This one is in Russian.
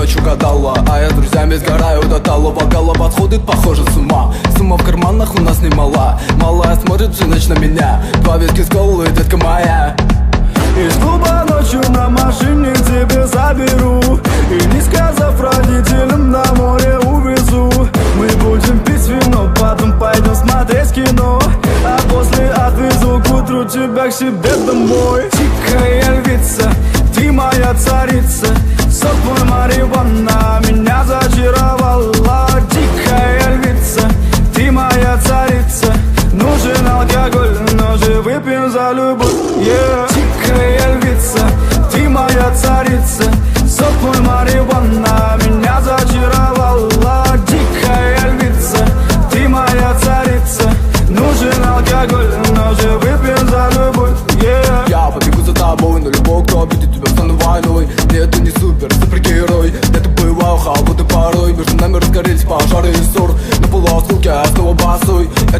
ночью гадала А я с друзьями сгораю до талого. Гала подходит, похоже, с ума. Сумма в карманах у нас немала. Малая смотрит всю ночь на меня. Два виски с колой, детка моя. Из клуба ночью на машине тебе заберу. И не сказав родителям на море увезу. Мы будем пить вино, потом пойдем смотреть кино. А после отвезу к утру тебя к себе домой. Тихая львица, царица Сопла Мариванна меня зачаровала Дикая львица, ты моя царица Нужен алкоголь, но же выпьем за любовь. Yeah. супергерой. Это была халбуды порой. Между нами разгорелись пожары и ссор.